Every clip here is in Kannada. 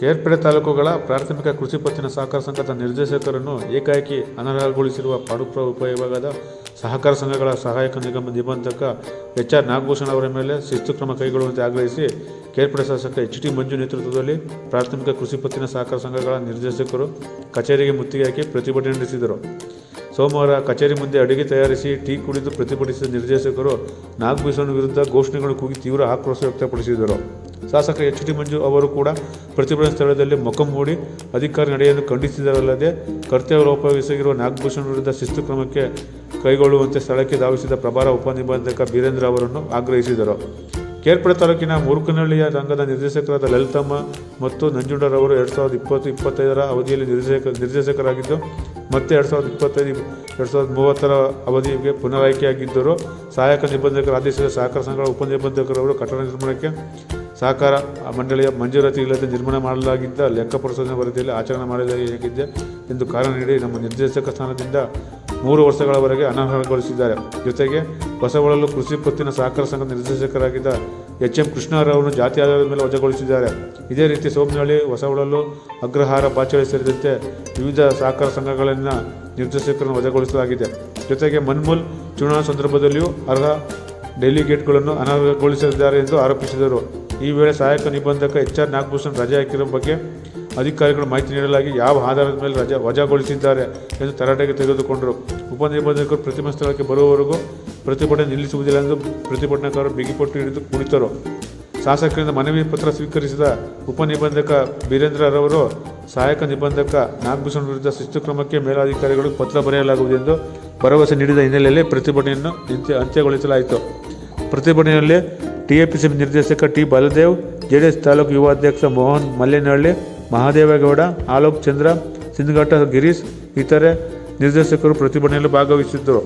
ಕೇರ್ಪೇಟೆ ತಾಲೂಕುಗಳ ಪ್ರಾಥಮಿಕ ಕೃಷಿ ಪತ್ತಿನ ಸಹಕಾರ ಸಂಘದ ನಿರ್ದೇಶಕರನ್ನು ಏಕಾಏಕಿ ಅನರ್ಹಗೊಳಿಸಿರುವ ಪಾಡುಪುರ ಉಪವಿಭಾಗದ ಸಹಕಾರ ಸಂಘಗಳ ಸಹಾಯಕ ನಿಗಮ ನಿಬಂಧಕ ಎಚ್ ಆರ್ ನಾಗಭೂಷಣ್ ಅವರ ಮೇಲೆ ಶಿಸ್ತು ಕ್ರಮ ಕೈಗೊಳ್ಳುವಂತೆ ಆಗ್ರಹಿಸಿ ಕೇರ್ಪೇಟೆ ಶಾಸಕ ಎಚ್ ಟಿ ಮಂಜು ನೇತೃತ್ವದಲ್ಲಿ ಪ್ರಾಥಮಿಕ ಕೃಷಿ ಪತ್ತಿನ ಸಹಕಾರ ಸಂಘಗಳ ನಿರ್ದೇಶಕರು ಕಚೇರಿಗೆ ಮುತ್ತಿಗೆ ಹಾಕಿ ಪ್ರತಿಭಟನೆ ನಡೆಸಿದರು. ಸೋಮವಾರ ಕಚೇರಿ ಮುಂದೆ ಅಡುಗೆ ತಯಾರಿಸಿ ಟೀ ಕುಡಿದು ಪ್ರತಿಭಟಿಸಿದ ನಿರ್ದೇಶಕರು ನಾಗಭೂಷಣ ವಿರುದ್ಧ ಘೋಷಣೆಗಳು ಕೂಗಿ ತೀವ್ರ ಆಕ್ರೋಶ ವ್ಯಕ್ತಪಡಿಸಿದರು. ಶಾಸಕ ಎಚ್ ಡಿ ಮಂಜು ಅವರು ಕೂಡ ಪ್ರತಿಭಟನಾ ಸ್ಥಳದಲ್ಲಿ ಮೊಕ ಮೂಡಿ ಅಧಿಕಾರಿ ನಡೆಯನ್ನು ಖಂಡಿಸಿದರಲ್ಲದೆ ಕರ್ತವ್ಯ ಲೋಪವೆಸಗಿರುವ ನಾಗಭೂಷಣ ವಿರುದ್ಧ ಶಿಸ್ತು ಕ್ರಮಕ್ಕೆ ಕೈಗೊಳ್ಳುವಂತೆ ಸ್ಥಳಕ್ಕೆ ಧಾವಿಸಿದ ಪ್ರಭಾರ ಉಪನಿಬಂಧಕ ಬೀರೇಂದ್ರ ಅವರನ್ನು ಆಗ್ರಹಿಸಿದರು. ಕೇರ್ಪುರ ತಾಲೂಕಿನ ಮೂರ್ಕನಹಳ್ಳಿಯ ರಂಗದ ನಿರ್ದೇಶಕರಾದ ಲಲಿತಮ್ಮ ಮತ್ತು ನಂಜುಂಡರವರು ಎರಡು ಸಾವಿರದ ಇಪ್ಪತ್ತು ಇಪ್ಪತ್ತೈದರ ಅವಧಿಯಲ್ಲಿ ನಿರ್ದೇಶಕ ನಿರ್ದೇಶಕರಾಗಿದ್ದು, ಮತ್ತೆ ಎರಡು ಸಾವಿರದ ಇಪ್ಪತ್ತೈದು, ಎರಡು ಸಾವಿರದ ಮೂವತ್ತರ ಅವಧಿಗೆ ಪುನರಾಯ್ಕೆಯಾಗಿದ್ದರು. ಸಹಾಯಕ ನಿಬಂಧಕರ ಆದೇಶದ ಸಹಕಾರ ಸಂಘಗಳ ಉಪನಿಬಂಧಕರವರು ಕಟ್ಟಡ ನಿರ್ಮಾಣಕ್ಕೆ ಸಹಕಾರ ಮಂಡಳಿಯ ಮಂಜೂರಾತಿ ಇಲ್ಲದೆ ನಿರ್ಮಾಣ ಮಾಡಲಾಗಿದ್ದ ಲೆಕ್ಕ ಪರಿಶೋಧನೆ ವರದಿಯಲ್ಲಿ ಆಚರಣೆ ಮಾಡಲಾಗಿದೆ ಎಂದು ಕಾರಣ ನೀಡಿ ನಮ್ಮ ನಿರ್ದೇಶಕ ಸ್ಥಾನದಿಂದ ಮೂರು ವರ್ಷಗಳವರೆಗೆ ಅನರ್ಹಗೊಳಿಸಿದ್ದಾರೆ. ಜೊತೆಗೆ ಬಸವಳಲು ಕೃಷಿ ಪತ್ತಿನ ಸಹಕಾರ ಸಂಘದ ನಿರ್ದೇಶಕರಾಗಿದ್ದ ಎಚ್ ಎಂ ಕೃಷ್ಣರವರನ್ನು ಜಾತಿ ಆಧಾರದ ಮೇಲೆ ವಜಾಗೊಳಿಸಿದ್ದಾರೆ. ಇದೇ ರೀತಿ ಸೋಮನಹಳ್ಳಿ ಹೊಸವಳಲು ಅಗ್ರಹಾರ ಬಾಚಳಿ ಸೇರಿದಂತೆ ವಿವಿಧ ಸಹಕಾರ ಸಂಘಗಳನ್ನು ನಿರ್ದೇಶಕರನ್ನು ವಜಾಗೊಳಿಸಲಾಗಿದೆ. ಜೊತೆಗೆ ಮನ್ಮೂಲ್ ಚುನಾವಣಾ ಸಂದರ್ಭದಲ್ಲಿಯೂ ಅರ್ಹ ಡೆಲಿಗೇಟ್ಗಳನ್ನು ಅನರ್ಹಗೊಳಿಸಿದ್ದಾರೆ ಎಂದು ಆರೋಪಿಸಿದರು. ಈ ವೇಳೆ ಸಹಾಯಕ ನಿಬಂಧಕ ಎಚ್ ಆರ್ ನಾಗಭೂಷಣ್ ರಜೆ ಹಾಕಿರೋ ಬಗ್ಗೆ ಅಧಿಕಾರಿಗಳು ಮಾಹಿತಿ ನೀಡಲಾಗಿ ಯಾವ ಆಧಾರದ ಮೇಲೆ ರಜಾ ವಜಾಗೊಳಿಸಿದ್ದಾರೆ ಎಂದು ತರಾಟೆಗೆ ತೆಗೆದುಕೊಂಡರು. ಉಪನಿಬಂಧಕರು ಪ್ರತಿಮಾ ಸ್ಥಳಕ್ಕೆ ಬರುವವರೆಗೂ ಪ್ರತಿಭಟನೆ ನಿಲ್ಲಿಸುವುದಿಲ್ಲ ಎಂದು ಪ್ರತಿಭಟನಾಕಾರರು ಬಿಗಿಪಟ್ಟು ಹಿಡಿದು ಕುಳಿತರು. ಶಾಸಕರಿಂದ ಮನವಿ ಪತ್ರ ಸ್ವೀಕರಿಸಿದ ಉಪನಿಬಂಧಕ ಬೀರೇಂದ್ರರವರು ಸಹಾಯಕ ನಿಬಂಧಕ ನಾಗಭೂಷಣ್ ವಿರುದ್ಧ ಶಿಸ್ತು ಕ್ರಮಕ್ಕೆ ಮೇಲಾಧಿಕಾರಿಗಳು ಪತ್ರ ಬರೆಯಲಾಗುವುದೆಂದು ಭರವಸೆ ನೀಡಿದ ಹಿನ್ನೆಲೆಯಲ್ಲಿ ಪ್ರತಿಭಟನೆಯನ್ನು ಅಂತ್ಯ ಅಂತ್ಯಗೊಳಿಸಲಾಯಿತು. ಪ್ರತಿಭಟನೆಯಲ್ಲಿ ಟಿಎಪಿಸಿ ನಿರ್ದೇಶಕ ಟಿ ಬಾಲದೇವ್, ಜೆಡಿಎಸ್ ತಾಲೂಕು ಯುವ ಅಧ್ಯಕ್ಷ ಮೋಹನ್ ಮಲ್ಲೇನಹಳ್ಳಿ, ಮಹಾದೇವೇಗೌಡ, ಆಲೋಕ್ ಚಂದ್ರ, ಸಿಂಧಘಟ್ಟ ಗಿರೀಶ್ ಇತರೆ ನಿರ್ದೇಶಕರು ಪ್ರತಿಭಟನೆಯಲ್ಲಿ ಭಾಗವಹಿಸಿದ್ದರು.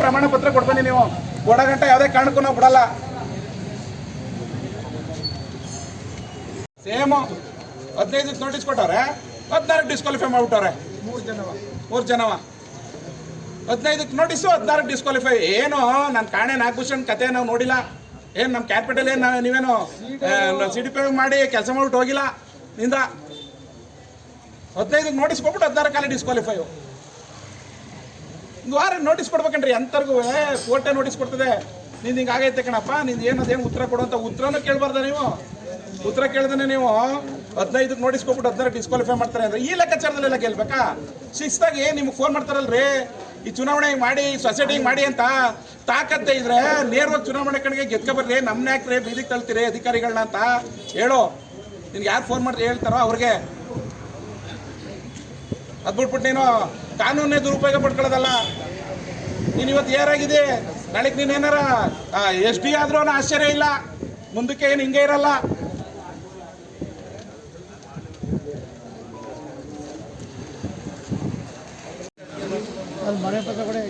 ಪ್ರಮಾಣ ಪತ್ರ ಕೊಡ್ಬನ್ನಿ ನೀವು. ಗಂಟೆ ಯಾವುದೇ ಕಾರಣಕ್ಕೂ ನಾವು ಬಿಡಲ್ಲ. ಸೇಮ್ ಹದಿನೈದಕ್ಕೆ ನೋಟಿಸ್ ಕೊಟ್ಟವ್ರೆ ಹದಿನಾರು ಡಿಸ್ಕ್ವಾಲಿಫೈ ಮಾಡ್ಬಿಟ್ಟವ್ರೆ. ಮೂರು ಜನವ. ಮೂರು ಜನವ. ಹದಿನೈದಕ್ಕೆ ನೋಟಿಸು ಹದಿನಾರಕ್ಕೆ ಡಿಸ್ಕ್ವಾಲಿಫೈ ಏನು? ನನ್ನ ಕಾಣೆ ನಾಗಭೂಷಣ್ ಕತೆ ನಾವು ನೋಡಿಲ್ಲ. ಏನು ನಮ್ಮ ಕ್ಯಾಪಿಟಲ್ ಏನು ನಾವು ನೀವೇನು ಸಿ ಡಿ ಪಿ ಮಾಡಿ ಕೆಲಸ ಮಾಡ್ಬಿಟ್ಟು ಹೋಗಿಲ್ಲ? ನಿಂದ? ಹದಿನೈದಕ್ಕೆ ನೋಟಿಸ್ ಕೊಟ್ಬಿಟ್ಟು ಹದಿನಾರು ಕಾಲ ಡಿಸ್ಕ್ವಾಲಿಫೈ ಒಂದು ವಾರ ನೋಟಿಸ್ ಕೊಡ್ಬೇಕನ್ರಿ ಎಂತರ್ಗೂ ಕೋರ್ಟೆ ನೋಟಿಸ್ ಕೊಡ್ತದೆ. ನಿಂದು ಹಿಂಗೆ ಆಗೈತೆ ಕಣಪ್ಪ ನಿಂದು ಏನು ಅದೇನು ಉತ್ತರ ಕೊಡುವಂಥ ಉತ್ತರನೂ ಕೇಳಬಾರ್ದ ನೀವು. ಉತ್ತರ ಕೇಳ್ದೇ ನೀವು ಹದಿನೈದಕ್ಕೆ ನೋಟಿಸ್ ಕೊಟ್ಬಿಟ್ಟು ಹದಿನಾರು ಡಿಸ್ಕ್ವಾಲಿಫೈ ಮಾಡ್ತಾರೆ ಅಂದ್ರೆ ಈ ಲೆಕ್ಕಾಚಾರದಲ್ಲೆಲ್ಲ ಗೆಲ್ಬೇಕಾ? ಶಿಸ್ತಾಗಿ ನಿಮ್ಗೆ ಫೋನ್ ಮಾಡ್ತಾರಲ್ರಿ? ಈ ಚುನಾವಣೆ ಮಾಡಿ ಸೊಸೈಟಿ ಮಾಡಿ ಅಂತ ತಾಕತ್ತೆ ಇದ್ರೆ ನೇರವಾಗಿ ಚುನಾವಣೆ ಕಡೆಗೆ ಗೆದ್ಕ ಬರ್ರಿ ನಮ್ಮನ್ನ ಹಾಕ್ರಿ ಬೀದಿಗೆ ತಳ್ತೀರಿ ಅಧಿಕಾರಿಗಳನ್ನ ಅಂತ ಹೇಳು. ನಿನ್ಗೆ ಯಾರು ಫೋನ್ ಮಾಡಿ ಹೇಳ್ತಾರೋ ಅವ್ರಿಗೆ. ಅದ್ಬಿಟ್ಬಿಟ್ಟು ನೀನು ಕಾನೂನೇ ದುರುಪಯೋಗ ಪಡ್ಕೊಳ್ಳೋದಲ್ಲ. ನೀನು ಇವತ್ತು ಏರಾಗಿದೆ ನಾಳೆಗೆ ನೀನೇನಾರ ಎಸ್ ಡಿ ಆದ್ರೂ ಆಶ್ಚರ್ಯ ಇಲ್ಲ. ಮುಂದಕ್ಕೆ ಏನು ಹಿಂಗೆ ಇರಲ್ಲ ಅಲ್ಲಿ ಮನೆ ಪಕ್ಕ ಕಡೆ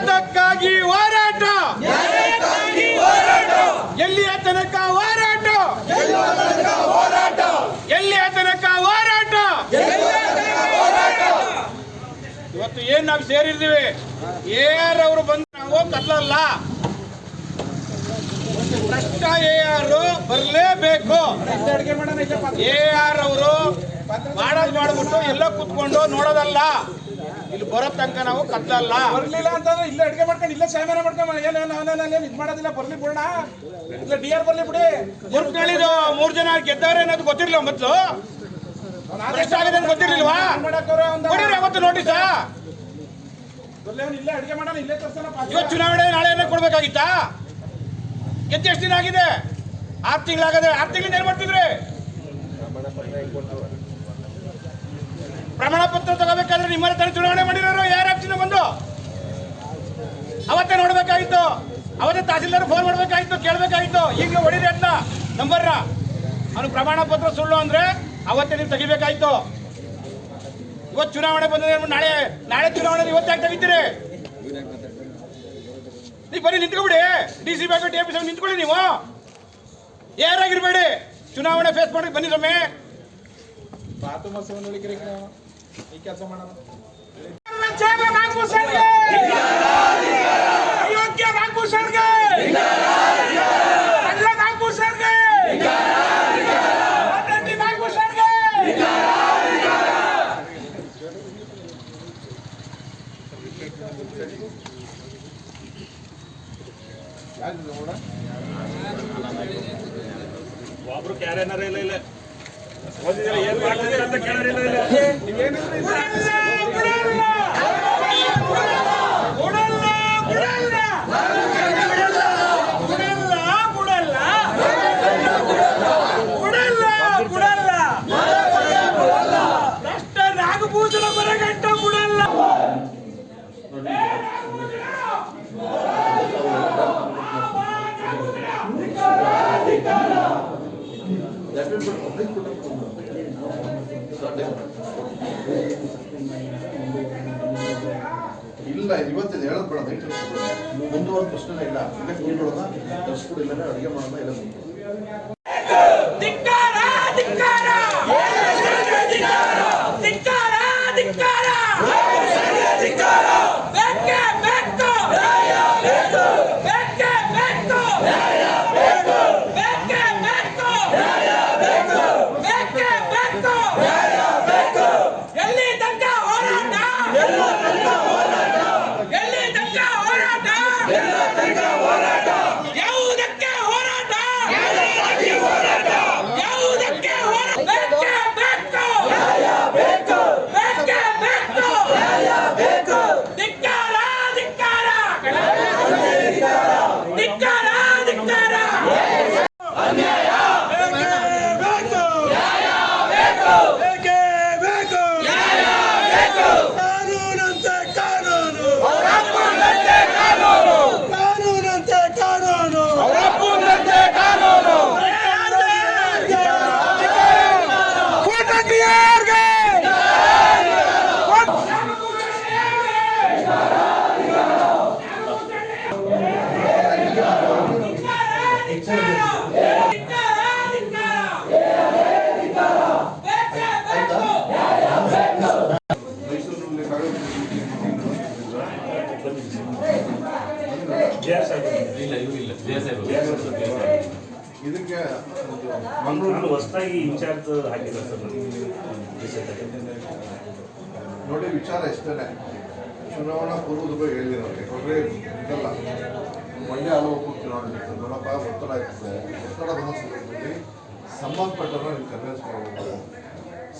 ಯಾತಕ್ಕಾಗಿ ಹೋರಾಟ. ಎಲ್ಲಿಯ ತನಕ ಹೋರಾಟ. ಎಲ್ಲಿಯ ತನಕ ಹೋರಾಟ. ಇವತ್ತು ಏನ್ ನಾವು ಸೇರಿದ್ದೀವಿ? ಅವರು ಬಂದು ನಾವು ಕತ್ಲಲ್ಲ ಕಷ್ಟ ಎ ಆರ್ ಬರಲೇಬೇಕು. ಎ ಆರ್ ಅವರು ಮಾಡೋದು ಮಾಡ್ಬಿಟ್ಟು ಎಲ್ಲ ಕುತ್ಕೊಂಡು ನೋಡೋದಲ್ಲ. ಇಲ್ಲಿ ಬರೋ ತನಕ ನಾವು ಕತ್ತಲ್ಲ ಬರ್ಲಿಲ್ಲ ಅಂತಂದ್ರೆ ಇಲ್ಲ ಅಡಿಗೆ ಮಾಡ್ಕೊಂಡು ಇಲ್ಲ ಸಾಮಾನ ಮಾಡ್ಕೊಂಡು ಏನು ನಾನೇನು ಇದು ಮಾಡೋದಿಲ್ಲ ಬರ್ಲಿ ಬಿಡೋಣ. ಇಲ್ಲ ಡಿ ಆರ್ ಬರ್ಲಿ ಬಿಡಿ. ಮುರ್ಕಳಿದು ಮೂರು ಜನ ಗೆದ್ದವ್ರೆ ಅನ್ನೋದು ಗೊತ್ತಿರ್ಲಿಲ್ಲ ಮೊದ್ಲು. ಎಷ್ಟಾಗಿದೆ ಅಂತ ಗೊತ್ತಿರ್ಲಿಲ್ವಾ? ಕೊಡಿರಿ ಅವತ್ತು ನೋಟಿಸ? ಇಲ್ಲ ಅಡಿಗೆ ಮಾಡೋಣ ಇಲ್ಲೇ ಇವತ್ತು ಚುನಾವಣೆ ನಾಳೆ ಕೊಡ್ಬೇಕಾಗಿತ್ತಾ? ಗೆದ್ದು ಎಷ್ಟು ದಿನ ಆಗಿದೆ? ಆರು ತಿಂಗಳಾಗದೆ ಆರು ತಿಂಗಳಿಂದ ಏನು ಮಾಡ್ತಿದ್ರಿ? ಪ್ರಮಾಣ ಪತ್ರ ತಗೋಬೇಕಾದ್ರೆ ನಿಮ್ಮ ತಾನೇ ಚುನಾವಣೆ ಮಾಡಿರೋರು, ಯಾರು ಆಕ್ಷನ್ ಬಂದು? ಅವತ್ತೇ ನೋಡ್ಬೇಕಾಗಿತ್ತು ಅವತ್ತೇ ತಹಸೀಲ್ದಾರ್ ಫೋನ್ ಮಾಡ್ಬೇಕಾಗಿತ್ತು ಕೇಳಬೇಕಾಗಿತ್ತು ಈಗ ಹೊಡಿರಿ ಅಂತ ನಂಬರ್ನ. ಅವನು ಪ್ರಮಾಣ ಪತ್ರ ಸುಳ್ಳು ಅಂದ್ರೆ ಅವತ್ತೇ ನೀವು ತೆಗಿಬೇಕಾಯ್ತು. ಇವತ್ತು ಚುನಾವಣೆ ಬಂದಿದೆ ನಾಳೆ ನಾಳೆ ಚುನಾವಣೆ ಇವತ್ತು ಯಾಕೆ ತೆಗಿತೀರಿ? ನೀವು ಬರೀ ನಿಂತ್ಕೊಬಿಡಿ D C bank T office ನಿಂತ್ಕೊಳ್ಳಿ ನೀವು. ಯಾರಾಗಿರ್ಬೇಡಿ. ಚುನಾವಣೆ ಫೇಸ್ ಮಾಡಿ ಬನ್ನಿ ಮಸವನ್ನು ಈ ಕೆಲಸ ಮಾಡೋಣ ಅಯೋಗ್ಯ ನಾಗಭೂಷಣ್ಗೆ ಅಲ್ಲ ನಾಗಭೂಷಣ್ಗೆ ಅಡ್ಡಡ್ಡಿ ನಾಗಭೂಷಣ್ಗೆ ಒಬ್ರು ಕ್ಯಾರೇನರ ಇಲ್ಲ ಇಲ್ಲ ಓದಿದ್ರೆ ಏನ್ ಮಾಡ್ತಿದ್ದೀರ ಅಂತ ಕೇಳೋರಿಲ್ಲ ಇಲ್ಲ ನಾಗಭೂಷಣ ಬರಗಂಟ ಬಿಡಲ್ಲ ಇಲ್ಲ, ಇವತ್ತಿನ ಹೇಳೋದು ಬೇಡ ನೈಟ್ ಮುಂದುವರೆದ ಪ್ರಶ್ನೆ ಇಲ್ಲ. ಇಲ್ಲ ಕೂತ್ಕೊಳ್ಳೋಣ ತರಿಸ್ಬಿಡು ಇಲ್ಲ ಅಡುಗೆ ಮಾಡೋಣ ಇಲ್ಲ ಮುಂದುವರೆದು. ಧಿಕ್ಕಾರ ಧಿಕ್ಕಾರ ಧಿಕ್ಕಾರ ಧಿಕ್ಕಾರ ಬೇಕೇ ಬೇಕು ಬೇಕೇ ಬೇಕು ಬೇಕೇ ಬೇಕು ಬೇಕೇ ಬೇಕು ಎಲ್ಲಿ ತನಕ ಹೋರಾಟ ಎಲ್ಲಿ ತನಕ ಹೋರಾಟ ಯಾವುದಕ್ಕೆ ಹೋರಾಟ ಯಾವುದಕ್ಕೆ ಹೋರಾಟ ಬೇಕೇ ಬೇಕು ಬೇಕೇ ಬೇಕು ಧಿಕ್ಕಾರ ಧಿಕ್ಕಾರ ಧಿಕ್ಕಾರ ಧಿಕ್ಕಾರ ಕಾನೂನಂತೆ ಕಾನೂನು ಕಾನೂನಂತೆ ಕಾನೂನು ಕಾನೂನು ಮೈಸೂರಿನಲ್ಲಿ ಕಾಗದ ಇದಕ್ಕೆ ಒಂದು ಮಂಗಳೂರು ಹೊಸದಾಗಿ ಇನ್ಚಾರ್ಜ್ ಹಾಕಿದ್ದೆ ಸರ್ ನೋಡಿ ವಿಚಾರ ಇಷ್ಟೇ ಚುನಾವಣಾ ಪೂರ್ವದ ಬಗ್ಗೆ ಹೇಳಿರೋರಿಗೆ ಅವ್ರಿಗೆ ಇದಲ್ಲ. ಮಂಡ್ಯ ಹಲವು ಚುನಾವಣೆ ನೋಡಪ್ಪ ಒತ್ತಡ ಆಗ್ತದೆ ಒತ್ತಡ ಬಂದ ಸಂದರ್ಭದಲ್ಲಿ ಸಂಬಂಧಪಟ್ಟವ್ರನ್ನ ನೀವು ಕನ್ವಿನ್ಸ್ ಮಾಡಬೇಕು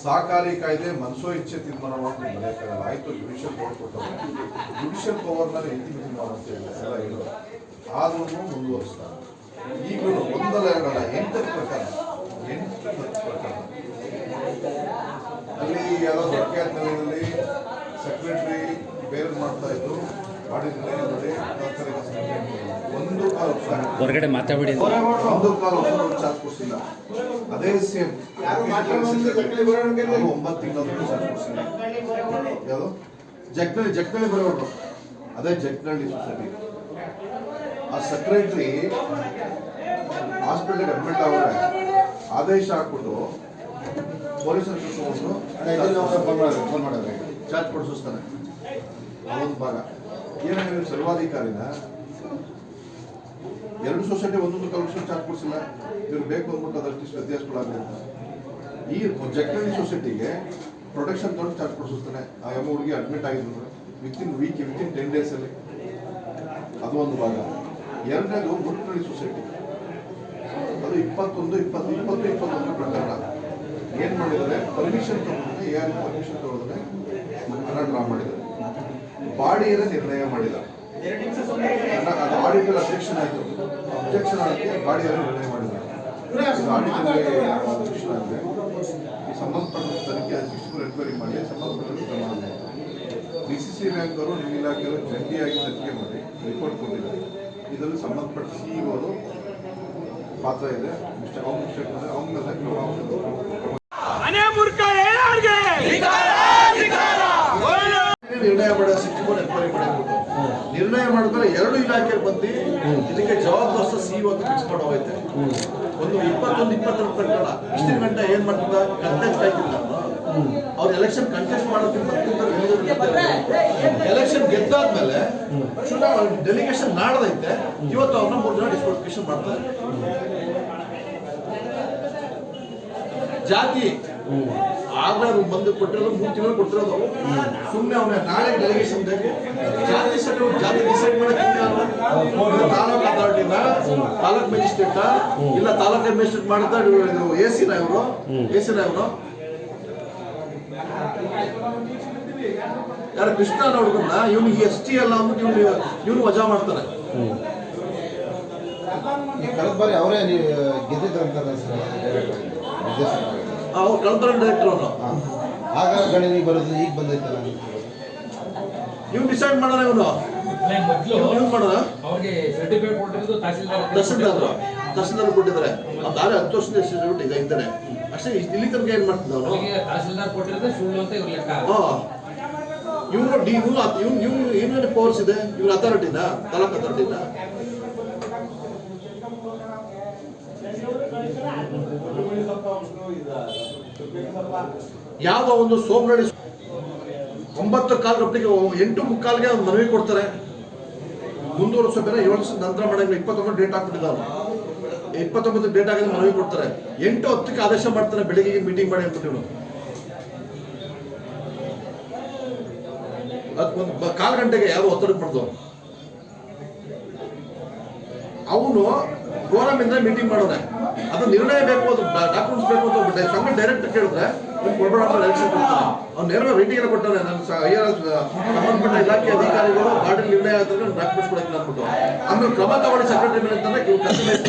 ಸಹಕಾರಿ ಕಾಯ್ದೆ ಮನಸೋ ಇಚ್ಛೆ ತೀರ್ಮಾನ ಮಾಡೋದು ನಡೆಯೋಕ್ಕಾಗಲ್ಲ ಆಯಿತು ಜುಡಿಷಿಯಲ್ ಪವರ್ ಕೊಟ್ಟವರು. ಜುಡಿಷಿಯಲ್ ಪವರ್ನ ಇಂಟಿಮಿಟಿ ಮಾಡುತ್ತೆ ಹೇಳಿ ಎಲ್ಲ ಹೇಳೋರು ಆದ್ರೂ ಮುಂದುವರಿಸ್ತಾರೆ. ಈಗಲೂ ಒಂದಲ್ಲ ಎರಡಲ್ಲ ಎಂಟು ಪ್ರಕಾರ ಎಂಟು ಪ್ರಕರಣ. ಅಲ್ಲಿ ಯಾವುದೋ ದೊಡ್ಡ ನೆಲೆಯಲ್ಲಿ ಸೆಕ್ರೆಟರಿ ಬೇರೆ ಮಾಡ್ತಾ ಇದ್ರು. ಒಂದು ಕಾಲು ಹೊರಗಡೆ ಮಾತಾಡಿ ಒಂದು ಕಾಲು ಚಾರ್ಜ್ ಕೊಡಿಸಿಲ್ಲ. ಅದೇ ಸೇಮ್ ಒಂಬತ್ತು ತಿಂಗಳು ಚಾರ್ಜ್ ಕೊಡಿಸಿಲ್ಲ. ಯಾವುದು? ಜಗ್ನಳ್ಳಿ ಜಗ್ನಳ್ಳಿ ಬರೋಣ ಅದೇ ಜಗ್ನಳ್ಳಿ ಸೊಸೈಟಿ ಆ ಸೆಕ್ರೆಟ್ರಿ ಹಾಸ್ಪಿಟಲ್ಗೆ ಅಡ್ಮಿಟ್ ಆಗೋರೆ ಆದೇಶ ಹಾಕ್ಬಿಟ್ಟು ಪೊಲೀಸರು ಕರ್ಕೊಂಡು ಫೋನ್ ಮಾಡಿದ್ರೆ ಚಾರ್ಜ್ ಕೊಡಿಸ್ತಾನೆ ಒಂದು ಭಾಗ. ಏನಾಗಿದೆ ಸರ್ವಾಧಿಕಾರಿನ ಎರಡು ಸೊಸೈಟಿ ಒಂದೊಂದು ಕಲೆಕ್ಷನ್ ಚಾರ್ಜ್ ಕೊಡಿಸಿಲ್ಲ. ಇವ್ರು ಬೇಕು ಅಂದ್ಬಿಟ್ಟು ಅದಷ್ಟು ವ್ಯತ್ಯಾಸಗಳಾಗಲಿ ಅಂತ. ಈ ಜಗ್ನಳ್ಳಿ ಸೊಸೈಟಿಗೆ ಪ್ರೊಟೆಕ್ಷನ್ ತೊಗೊಂಡು ಚಾರ್ಜ್ ಕೊಡಿಸ್ತಾನೆ ಆ ಎಮ್ಮ ಹುಡುಗಿ ಅಡ್ಮಿಟ್ ಆಗಿದ್ರು ವಿತಿನ್ ವೀಕ್ ಇನ್ ಟೆನ್ ಡೇಸಲ್ಲಿ ಅದು ಒಂದು ಭಾಗ. ಎರಡನೇದು ಮುಟ್ನಳ್ಳಿ ಸೊಸೈಟಿ ಅದು ಇಪ್ಪತ್ತೊಂದು, ಇಪ್ಪತ್ತು ಇಪ್ಪತ್ತು, ಇಪ್ಪತ್ತೊಂದು ಪ್ರಕರಣ ಏನು ಮಾಡಿದರೆ ಪರ್ಮಿಷನ್ ತಗೊಂಡ್ರೆ ಯಾರು ಪರ್ಮಿಷನ್ ತಗೊಂಡ್ರೆ ಹಣ ಡ್ರಾ ಮಾಡಿದ್ದಾರೆ. ಬಾಡಿಯಲ್ಲೇ ನಿರ್ಣಯ ಮಾಡಿಲ್ಲ. ಅದು ಆಡಿಟರ್ ಅಬ್ಜೆಕ್ಷನ್ ಆಯಿತು. ಅಬ್ಜೆಕ್ಷನ್ ಆಗಿ ಬಾಡಿಯಲ್ಲಿ ನಿರ್ಣಯ ಆಗಿದೆ ಈ ಸಂಬಂಧಪಟ್ಟ ತನಿಖೆ ಶಿಕ್ಷಕರು ಎನ್ಕ್ವೈರಿ ಮಾಡಿ ಸಂಬಂಧಪಟ್ಟ ಕ್ರಮ ಡಿ ಸಿ ಸಿ ಬ್ಯಾಂಕ್ ಅವರು ನಿಮ್ಮ ಇಲಾಖೆಯವರು ಜಂಟಿಯಾಗಿ ತನಿಖೆ ಮಾಡಿ ರಿಪೋರ್ಟ್ ಕೊಟ್ಟಿದ್ದಾರೆ. ಇದನ್ನು ಸಂಬಂಧಪಟ್ಟ ಸಿಇಒರು ಪಾತ್ರ ಇದೆ. ಅವ್ರ ನಿರ್ಣಯ ಮಾಡೋ ಸಿಕ್ಸ್ಟಿ ನಿರ್ಣಯ ಮಾಡಿದ್ರೆ ಎರಡು ಇಲಾಖೆ ಬಂದು ಇದಕ್ಕೆ ಜವಾಬ್ದಾರ ಸಿ ಇ ಅಂತ ಫಿಕ್ಸ್ ಮಾಡೋಗೈತೆ ಒಂದು ಇಪ್ಪತ್ತೊಂದು ಇಪ್ಪತ್ತೆರಡು ಪ್ರಕರಣ. ಇಷ್ಟು ಗಂಟೆ ಏನ್ ಮಾಡ್ತಿದ್ದ? ಕಂಟೆಸ್ಟ್ ಆಯ್ತಿಲ್ಲ ಅವ್ರು ಎಲೆಕ್ಷನ್ ಕಂಟೆಸ್ಟ್ ಮಾಡೋದಕ್ಕಿಂತ ಎಲೆಕ್ಷನ್ ಗೆದ್ದಾದ್ಮೇಲೆ ಡೆಲಿಗೇಷನ್ ನಾಡ್ದೈತೆ. ಇವತ್ತು ಅವ್ರನ್ನ ಮೂರು ಜನ ಡಿಸ್ಕ್ವಾಲಿಫಿಕೇಶನ್ ಮಾಡ್ತಾರೆ. ಜಾತಿ ಆಗ್ಲೇ ಅವ್ರು ಬಂದು ಕೊಟ್ಟಿರೋದು, ಮೂರು ತಿಂಗಳು ಕೊಟ್ಟಿರೋದು. ಸುಮ್ಮನೆ ಅವನ ನಾಳೆ ಡೆಲಿಗೇಷನ್ ಬೇಕು ಜಾತಿ ಸರ್ಟಿಫಿಕೇಟ್ ಜಾತಿ ಡಿಸೈಡ್ ಮಾಡಕ್ಕೆ ತಾಲೂಕು ಅಥಾರಿಟಿನ ತಾಲೂಕ್ ಮ್ಯಾಜಿಸ್ಟ್ರೇಟ್ ಇಲ್ಲ ತಾಲೂಕ್ ಮ್ಯಾಜಿಸ್ಟ್ರೇಟ್ ಮಾಡಿದ ಎ ಸಿ ಇವರು ಎ ಸಿ ಇವರು. ಯಾರ ಕೃಷ್ಣ ನೋಡ್ಕೊಂಡ ಇವನು ಎಸ್ ಟಿ ಅಲ್ಲ ಅಂದ್ಬಿಟ್ಟು ಇವನು ಇವನು ವಜಾ ಮಾಡ್ತಾರೆ ಕಳೆದ ಬಾರಿ ಅವರೇ ನೀ ಗೆದ್ದಿದ್ರಂತಾರೆ ಸರ್ ನಿರ್ದೇಶಕರಾಗಿ. ಅವ್ರು ಕಳ್ತಾರೆ ಡೈರೆಕ್ಟರ್ ಅವನು. ಆಗ ಗಣನಿ ಬರೋದು ಈಗ ಬಂದೈತಲ್ಲ ಇವ್ನು ಡಿಸೈಡ್ ಮಾಡೋಣ ಇವನು. ಅವ್ರಿಗೆ ಸರ್ಟಿಫಿಕೇಟ್ ಕೊಟ್ಟಿರೋದು ತಹಸೀಲ್ದಾರ್ ತಹಸೀಲ್ದಾರ್ ಕೊಟ್ಟಿದ್ದಾರೆ. ಅವ್ನು ದಾರಿ ಹತ್ತು ವರ್ಷದ ಸರ್ಟಿಫಿಕೇಟ್ ಈಗ ಇದ್ದಾನೆ. ಅಷ್ಟೇ ಇಲ್ಲಿ ತನಕ ಏನ್ ಮಾಡ್ತಿದ್ದ ಅವನು? ತಹಸೀಲ್ದಾರ್ ಕೊಟ್ಟಿರೋದು ಸುಳ್ಳು ಅಂತ ಇವ್ರ ಲೆಕ್ಕ. ಇವನು ಡಿ ಇವನು ಇವನು ಇವನು ಏನೇನು ಪವರ್ಸ್ ಇದೆ? ಇವ್ನ ಅಥಾರಿಟಿನ ತಾಲೂಕ್ ಅಥಾರಿಟಿನ ಯಾವ ಒಂದು ಸೋಮನಹಳ್ಳಿ ಒಂಬತ್ತು ಕಾಲ್ ರೊಟ್ಟಿಗೆ ಎಂಟು ಮುಕ್ಕಾಲ್ಗೆ ಮನವಿ ಕೊಡ್ತಾರೆ. ಮುಂದುವರಿಸೋ ಬೇರೆ ಏಳು ವರ್ಷದ ನಂತರ ಮಾಡಂಗಿಲ್ಲ. ಇಪ್ಪತ್ತೊಂಬತ್ತು ಡೇಟ್ ಹಾಕ್ಬಿಟ್ಟಿದ್ದಾವೆ ಇಪ್ಪತ್ತೊಂಬತ್ತು ಡೇಟ್ ಆಗಿದೆ ಮನವಿ ಕೊಡ್ತಾರೆ. ಎಂಟು ಹತ್ತಕ್ಕೆ ಆದೇಶ ಮಾಡ್ತಾರೆ, ಬೆಳಿಗ್ಗೆ ಮೀಟಿಂಗ್ ಮಾಡಿ ಅಂತ ನೀವು ಒಂದು ಕಾಲು ಗಂಟೆಗೆ ಯಾರು ಒತ್ತಡ ಪಡೆದು ಅವನು ಫೋರಮ್ ಇಂದ ಮೀಟಿಂಗ್ ಮಾಡೋದೆ ಅದು ನಿರ್ಣಯ ಬೇಕು, ಅದು ಡಾಕ್ಯುಮೆಂಟ್ಸ್ ಬೇಕು ಅಂತ ಒಬ್ಬ ಸಂಘ ಡೈರೆಕ್ಟ್ ಕೇಳಿದ್ರೆ ಕೊಡ್ಬೇಡ ಅಂತ ಎಲೆಕ್ಷನ್ ಕೊಡ್ತಾನೆ. ಕೊಟ್ಟಾನೆ ನನ್ನ ಐಆರ್ ಸಂಬಂಧಪಟ್ಟ ಇಲಾಖೆ ಅಧಿಕಾರಿಗಳು ಗಾರ್ಡನ್ ನಿರ್ಣಯ ಆದ್ರೆ ಡಾಕ್ಯುಮೆಂಟ್ಸ್ ಕೊಡಕ್ಕೆ ಅಂದ್ಬಿಟ್ಟು ಆಮೇಲೆ ಕ್ರಮ ತಗೊಳ್ಳಿ ಸೆಕ್ರೆಟರಿ ಮೇಲೆ ಅಂತಂದ್ರೆ ಕಸ್ಟಮೈಸ್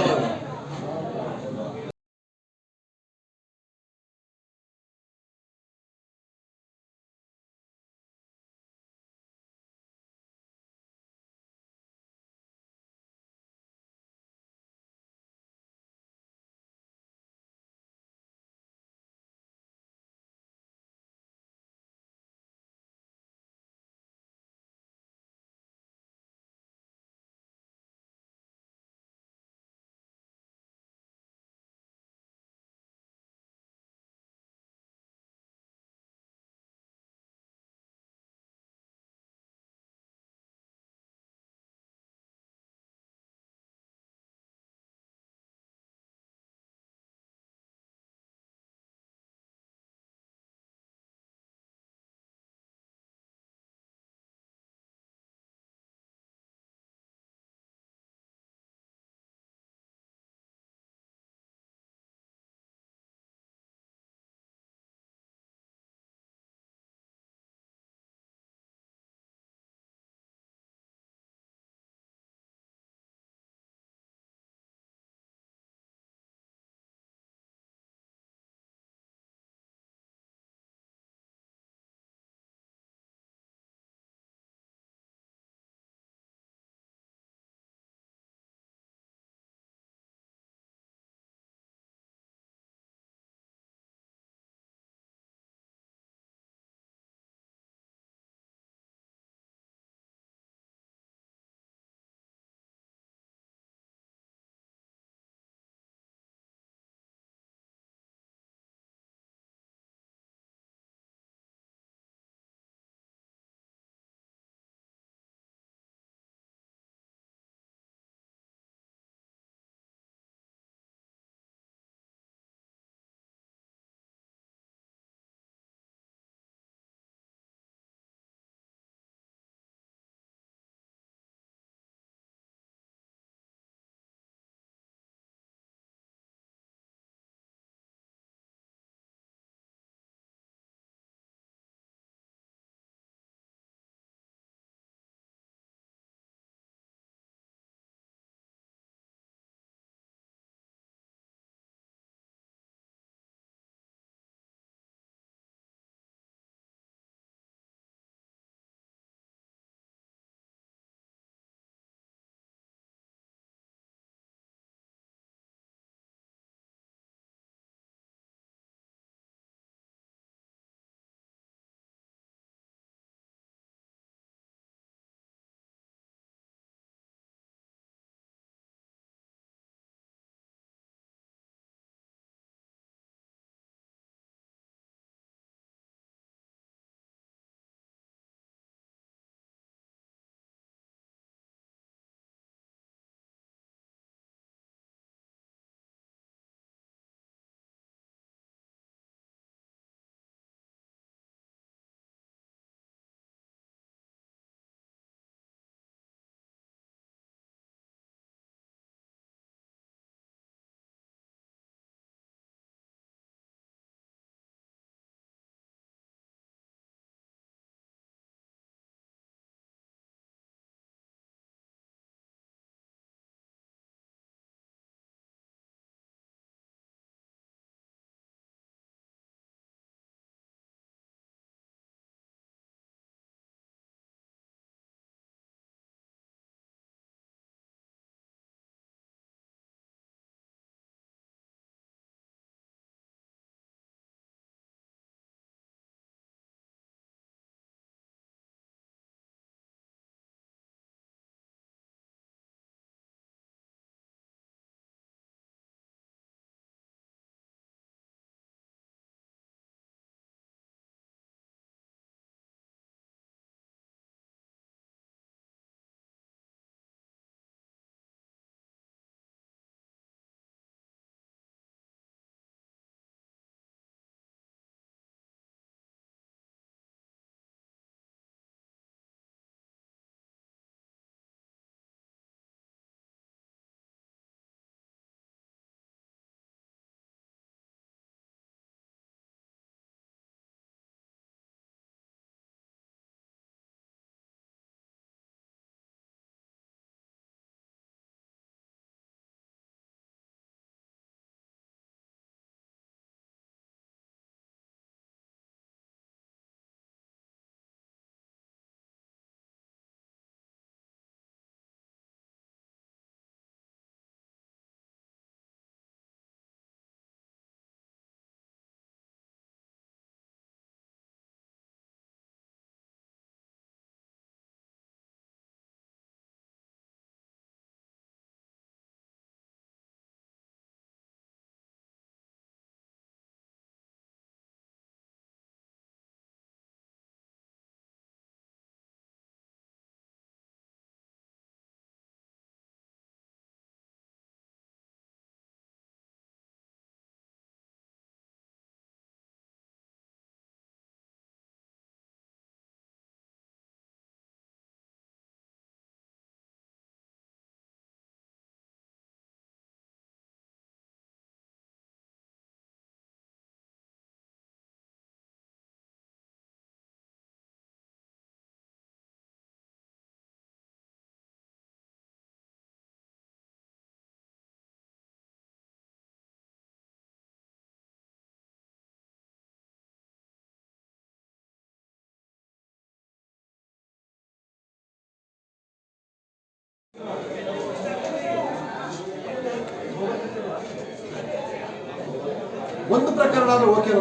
ಒಂದು ಪ್ರಕರಣ ಆದ್ರೆ ಓಕೆ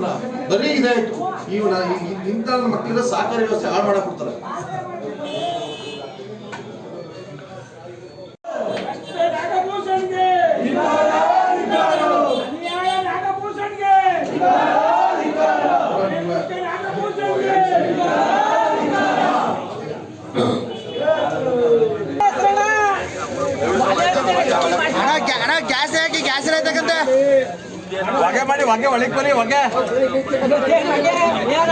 ಬರೀ ಇದಾಯ್ತು ಇವ್ನ ಇಂಥ ಮಕ್ಕಳಿಗೆ ಸಹಕಾರಿ ವ್ಯವಸ್ಥೆ ಹಾಳು ಮಾಡಕ್ ಕೊಡ್ತಾರೆ ನಾಗಭೂಷಣ್ಗೆ ಅನ್ಯಾಯ ನಾಗಭೂಷಣ್ಗೆ ನಾಗಭೂಷಣ್ಗೆ ಹೊಗೆ ಮಾಡಿ ಹೊಗೆ ಒಳಗೆ ಬನ್ನಿ ಹೊಗೆ ಅವರ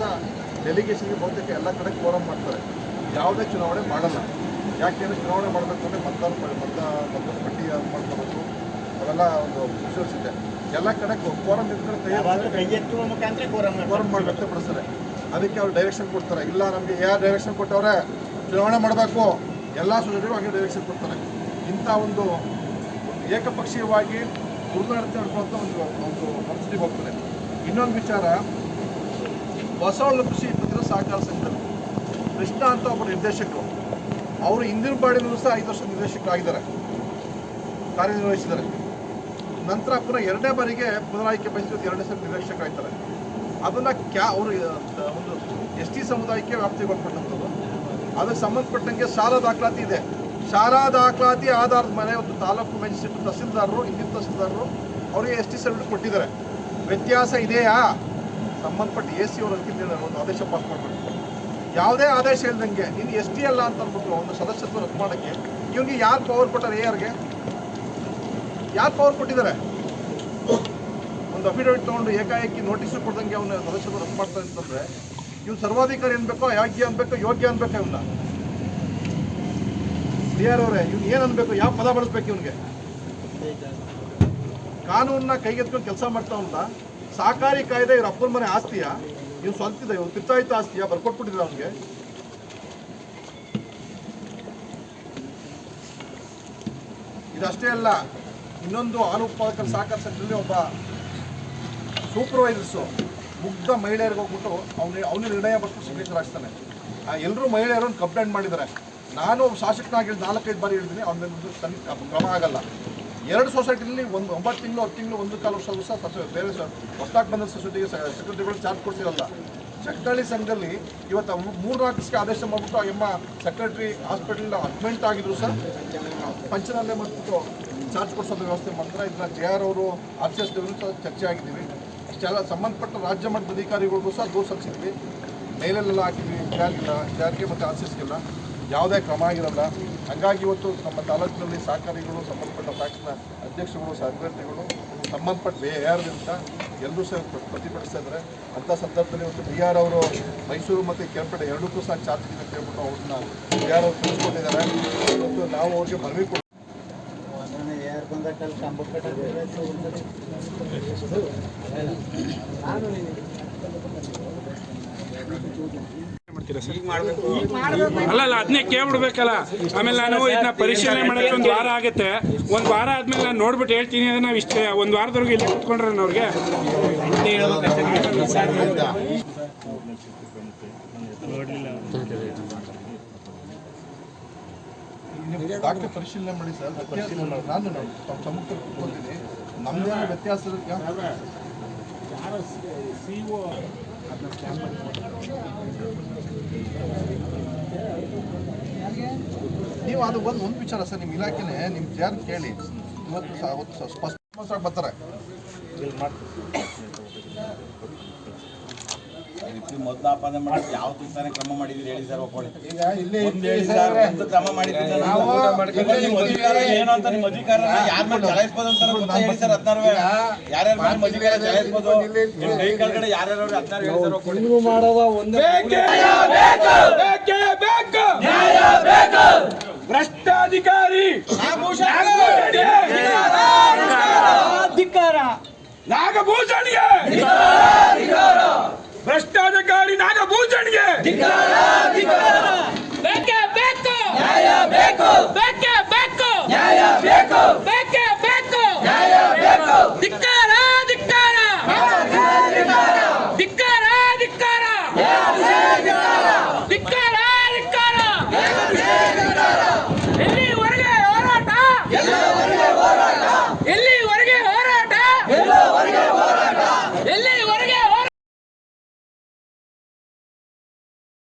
ಸಹ ಡೆಲಿಗೇಷನ್ಗೆ ಬಹುತೇಕ ಎಲ್ಲ ಕಡೆ ಕೋರಂ ಮಾಡ್ತಾರೆ. ಯಾವುದೇ ಚುನಾವಣೆ ಮಾಡಲ್ಲ. ಯಾಕೆಂದರೆ ಚುನಾವಣೆ ಮಾಡಬೇಕು ಅಂದರೆ ಮತದಾರ ಮತ ಮತದಾರ ಪಟ್ಟಿ ಅದು ಮಾಡ್ಕೋಬೇಕು? ಅವೆಲ್ಲ ಒಂದು ಇದೆ ಎಲ್ಲ ಕಡೆ ಕೋರಂ ಮುಖಾಂತರ ಕೋರಂ ಕೋರಂ ಮಾಡಿ ವ್ಯಕ್ತಪಡಿಸ್ತಾರೆ ಅದಕ್ಕೆ ಅವ್ರು ಡೈರೆಕ್ಷನ್ ಕೊಡ್ತಾರೆ. ಇಲ್ಲ ನಮಗೆ ಯಾರು ಡೈರೆಕ್ಷನ್ ಕೊಟ್ಟವ್ರೆ? ಚುನಾವಣೆ ಮಾಡಬೇಕು. ಎಲ್ಲ ಸೂಚನೆಗಳು ಹಾಗೆ ಡೈರೆಕ್ಷನ್ ಕೊಡ್ತಾರೆ. ಇಂಥ ಒಂದು ಏಕಪಕ್ಷೀಯವಾಗಿ ದುರ್ನಡತೆ ನಡ್ಕೊಳ್ಳುವಂಥ ಒಂದು ಒಂದು ಪರಿಸ್ಥಿತಿ ಹೋಗ್ತದೆ. ಇನ್ನೊಂದು ವಿಚಾರ ಬಸವಳ್ಳ ಕೃಷಿ ಪತ್ತಿನ ಸಹಕಾರ ಸಂಘ. ಕೃಷ್ಣ ಅಂತ ಒಬ್ಬ ನಿರ್ದೇಶಕರು. ಅವರು ಹಿಂದಿನ ಬಾಡಿನೂ ಸಹ ಐದು ವರ್ಷ ನಿರ್ದೇಶಕರಾಗಿದ್ದಾರೆ. ಕಾರ್ಯನಿರ್ವಹಿಸಿದ್ದಾರೆ. ನಂತರ ಪುನಃ ಎರಡನೇ ಬಾರಿಗೆ ಪುನರಾಯ್ಕೆ ಬಯಸಿದ ಎರಡನೇ ಸಲ ನಿರ್ದೇಶಕರಾಗ್ತಾರೆ ಅದನ್ನು ಕ್ಯಾ ಅವರು ಒಂದು ಎಸ್ ಟಿ ಸಮುದಾಯಕ್ಕೆ ವ್ಯಾಪ್ತಿಗೆ ಒಳಪಟ್ಟಂಥದ್ದು ಅದಕ್ಕೆ ಸಂಬಂಧಪಟ್ಟಂಗೆ ಶಾಲಾ ದಾಖಲಾತಿ ಇದೆ. ಶಾಲಾ ದಾಖಲಾತಿ ಆಧಾರದ ಮೇಲೆ ಒಂದು ತಾಲೂಕು ಮ್ಯಾಜಿಸ್ಟ್ರೇಟ್ ತಹಸೀಲ್ದಾರರು, ಹಿಂದಿನ ತಹಸೀಲ್ದಾರರು ಅವರಿಗೆ ಎಸ್ ಟಿ ಸರ್ಟಿಫಿಕೇಟ್ ಕೊಟ್ಟಿದ್ದಾರೆ. ವ್ಯತ್ಯಾಸ ಇದೆಯಾ? ಸಂಬಂಧಪಟ್ಟ ಎ ಸಿ ಅವರು ಅದಕ್ಕಿಂತ ಒಂದು ಆದೇಶ ಪಾಸ್ ಮಾಡಬೇಕು. ಯಾವುದೇ ಆದೇಶ ಇಲ್ದಂಗೆ ನೀನು ಎಸ್ ಟಿ ಅಲ್ಲ ಅಂತ ಅಂದ್ಬಿಟ್ಟು ಒಂದು ಸದಸ್ಯತ್ವ ರದ್ದು ಮಾಡೋಕ್ಕೆ ಇವನಿಗೆ ಯಾರು ಪವರ್ ಕೊಟ್ಟಾರೆ ಎ ಆರ್ಗೆ ಯಾರು ಪವರ್ ಕೊಟ್ಟಿದ್ದಾರೆ? ಒಂದು ಅಫಿಡವಿಟ್ ತೊಗೊಂಡು ಏಕಾಏಕಿ ನೋಟಿಸು ಕೊಡ್ದಂಗೆ ಅವನ ಸದಸ್ಯತ್ವ ರದ್ದು ಮಾಡ್ತಾನೆ ಅಂತಂದರೆ ಇವ್ನು ಸರ್ವಾಧಿಕಾರಿ ಅನ್ಬೇಕೋ ಯಾಕೆ ಅನ್ಬೇಕೋ, ಯೋಗ್ಯ ಅನ್ಬೇಕು ಇವನ್ನ ಡಿ ಆರ್ ಅವರೇ, ಇವ್ನು ಏನು ಅನ್ಬೇಕು, ಯಾವ ಪದ ಬಳಸ್ಬೇಕು ಇವನಿಗೆ? ಕಾನೂನನ್ನ ಕೈಗೆತ್ಕೊಂಡು ಕೆಲಸ ಮಾಡ್ತಾವಲ್ಲ ಸಹಕಾರಿ ಕಾಯ್ದೆ ಇವ್ರ ಅಪ್ಪನ ಮನೆ ಆಸ್ತಿಯ? ಇವ್ನು ಸ್ವಂತ ಇವ್ನು ಪಿತ್ತಾಯಿತ ಆಸ್ತಿಯ? ಬರ್ಕೊಟ್ಬಿಟ್ಟಿದ್ರೆ ಅವನಿಗೆ. ಇದಷ್ಟೇ ಅಲ್ಲ, ಇನ್ನೊಂದು ಹಾಲು ಉತ್ಪಾದಕರ ಸಹಕಾರ ಸಂಘದಲ್ಲಿ ಒಬ್ಬ ಸೂಪರ್ವೈಸರ್ಸು ಮುಗ್ಧ ಮಹಿಳೆಯರಿಗೆ ಹೋಗ್ಬಿಟ್ಟು ಅವನು ಅವನೇ ನಿರ್ಣಯ ಬರ್ಕೊಂಡು ಸಿಗ್ನೇಚರ್ ಹಾಕ್ತಾನೆ ಎಲ್ಲರೂ ಮಹಿಳೆಯರನ್ನು ಕಂಪ್ಲೇಂಟ್ ಮಾಡಿದ್ದಾರೆ. ನಾನು ಶಾಸಕನಾಗಿ ನಾಲ್ಕೈದು ಬಾರಿ ಹೇಳಿದ್ದೀನಿ, ಅವನ ಕ್ರಮ ಆಗಲ್ಲ. ಎರಡು ಸೊಸೈಟಿಯಲ್ಲಿ ಒಂದು ಒಂಬತ್ತು ತಿಂಗಳು, ಹತ್ತು ತಿಂಗಳು, ಒಂದು ಕಾಲು ವರ್ಷ ಸಸ- ಬೇರೆ ಹೊಸದಾಗಿ ಬಂದ ಸೊಸೈಟಿಗೆ ಸೆಕ್ರೆಟರಿಗಳು ಚಾರ್ಜ್ ಕೊಡ್ತಿರಲ್ಲ ಚಕ್ಕಳ್ಳಿ ಸಂಘದಲ್ಲಿ ಇವತ್ತು ಮೂರು ನಾಲ್ಕು ಆದೇಶ ಮಾಡಿಬಿಟ್ಟು ಎಮ್ಮ ಸೆಕ್ರೆಟರಿ ಹಾಸ್ಪಿಟಲ್ ಅಡ್ಮಿಂಟ್ ಆಗಿದ್ರು ಸರ್. ಪಂಚನಲ್ಲೇ ಮಾಡಿಬಿಟ್ಟು ಚಾರ್ಜ್ ಕೊಡಿಸೋದು ವ್ಯವಸ್ಥೆ ಮಾಡ್ತಾರೆ ಇದನ್ನ ಜೆ ಆರ್ ಅವರು, ಆರ್ ಸಿ ಎಸ್ ಸಹ ಚರ್ಚೆ ಆಗಿದ್ದೀವಿ. ಇಷ್ಟೆಲ್ಲ ಸಂಬಂಧಪಟ್ಟ ರಾಜ್ಯ ಮಟ್ಟದ ಅಧಿಕಾರಿಗಳಿಗೂ ಸಹ ದೂರು ಸಲ್ಲಿಸಿದ್ವಿ. ಮೇಲೆಲ್ಲ ಹಾಕಿದ್ವಿ ಜಾರ್ಗೆ ಮತ್ತು ಆರ್ ಸಿ ಯಾವುದೇ ಕ್ರಮ ಆಗಿರಲ್ಲ. ಹಂಗಾಗಿ ಇವತ್ತು ನಮ್ಮ ತಾಲೂಕಿನಲ್ಲಿ ಸಹಕಾರಿಗಳು, ಸಂಬಂಧಪಟ್ಟ ಫ್ಯಾಕ್ಟ್ರಿನ ಅಧ್ಯಕ್ಷಗಳು ಅಭ್ಯರ್ಥಿಗಳು ಸಂಬಂಧಪಟ್ಟ ಬೇಯಾರದಿಂದ ಎಲ್ಲರೂ ಸಹ ಪ್ರ- ಪ್ರತಿಭಟಿಸ್ತಾ ಇದ್ದಾರೆ. ಅಂಥ ಸಂದರ್ಭದಲ್ಲಿ ಇವತ್ತು ಬಿ ಆರ್ ಅವರು ಮೈಸೂರು ಮತ್ತು ಕೆಂಪೇಟೆ ಎರಡಕ್ಕೂ ಸಹ ಚಾರ್ಜ್ ಇದೆ ಅವ್ರನ್ನ ಬಿ ಆರ್ ಅವರು ತಿಳಿಸ್ಕೊಟ್ಟಿದ್ದಾರೆ. ಇವತ್ತು ನಾವು ಅವ್ರಿಗೆ ಮನವಿ ಕೊಡ್ತೀವಿ ಯಾರು ಬಂದ ಸರ್? ಅಲ್ಲ ಅಲ್ಲ ಅದನ್ನೇ ಕೇಳ್ಬಿಡ್ಬೇಕಲ್ಲ. ಆಮೇಲೆ ನಾನು ಇದನ್ನ ಪರಿಶೀಲನೆ ಮಾಡಕ್ಕೆ ಒಂದು ವಾರ ಆಗುತ್ತೆ. ಒಂದು ವಾರ ಆದ್ಮೇಲೆ ನಾನು ನೋಡ್ಬಿಟ್ಟು ಹೇಳ್ತೀನಿ ಅದನ್ನ ನಾವು ಇಷ್ಟೇ. ಒಂದು ವಾರದವರೆಗೂ ಇಲ್ಲಿ ಕುತ್ಕೊಂಡ್ರೆ ಅವ್ರಿಗೆ. ಡಾಕ್ಟರ್ ಪರಿಶೀಲನೆ ಮಾಡಿ ಸರ್ ಪರಿಶೀಲನೆ ಮಾಡಿ. ನಾನು ತಮ್ಮ ಸಮ್ಮುಖ ಬಂದಿದ್ದೀನಿ. ನಮ್ಮದೇ ವ್ಯತ್ಯಾಸ ನೀವು ಅದು ಒಂದು ಒಂದು ವಿಚಾರ ಸರ್ ನಿಮ್ಮ ಇಲಾಖೆನೇ ನಿಮ್ಮ ಯಾರು ಕೇಳಿ. ಇವತ್ತು ಸ್ಪಷ್ಟ ಸ್ಪಷ್ಟವಾಗಿ ಮೊದಲು ಆಪಾದನೆ ಮಾಡಿ ಯಾವ ಕ್ರಮ ಮಾಡಿದ್ರಿ ಹೇಳಿ ಸರ್ ಒಪ್ಕೊಳ್ಳಿ ಒಂದು ಹೇಳಿ ಸರ್ ಒಂದು ಕ್ರಮ ಮಾಡಿದ್ರಿ ನಾವು ನಿಮ್ಮ ಅಧಿಕಾರ ಏನು ಅಂತ ನಿಮ್ಮ ಅಧಿಕಾರ ಯಾರ ಮೇಲೆ ಚಲಾಯಿಸ್ಬೋದು ಅಂತ ಗೊತ್ತಾ ಹೇಳಿ ಸರ್ ಹದಿನಾರು ಯಾರ್ಯಾರ ಮೇಲೆ ನಿಮ್ಮ ಅಧಿಕಾರ ಚಲಾಯಿಸ್ಬೋದು? ನಿಮ್ಮ ಕೈ ಕೆಳಗಡೆ ಯಾರ್ಯಾರು ಹದಿನಾರು ಹೇಳಿ ಸರ್ ಒಪ್ಕೊಳ್ಳಿ ಬೇಕು ಭ್ರಷ್ಟಾಧಿಕಾರಿ. ನಾಗಭೂಷಣಿಗೆ ಭ್ರಷ್ಟಾಧಿಕಾರಿ ನಾಗಭೂಷಣ್ಗೆ. ಬೇಕೇ ಬೇಕು. ನ್ಯಾಯ ಬೇಕು. ಬೇಕೇ ಬೇಕು. ನ್ಯಾಯ ಬೇಕು. ಬೇಕೇ ಬೇಕು. ನ್ಯಾಯ ಬೇಕು.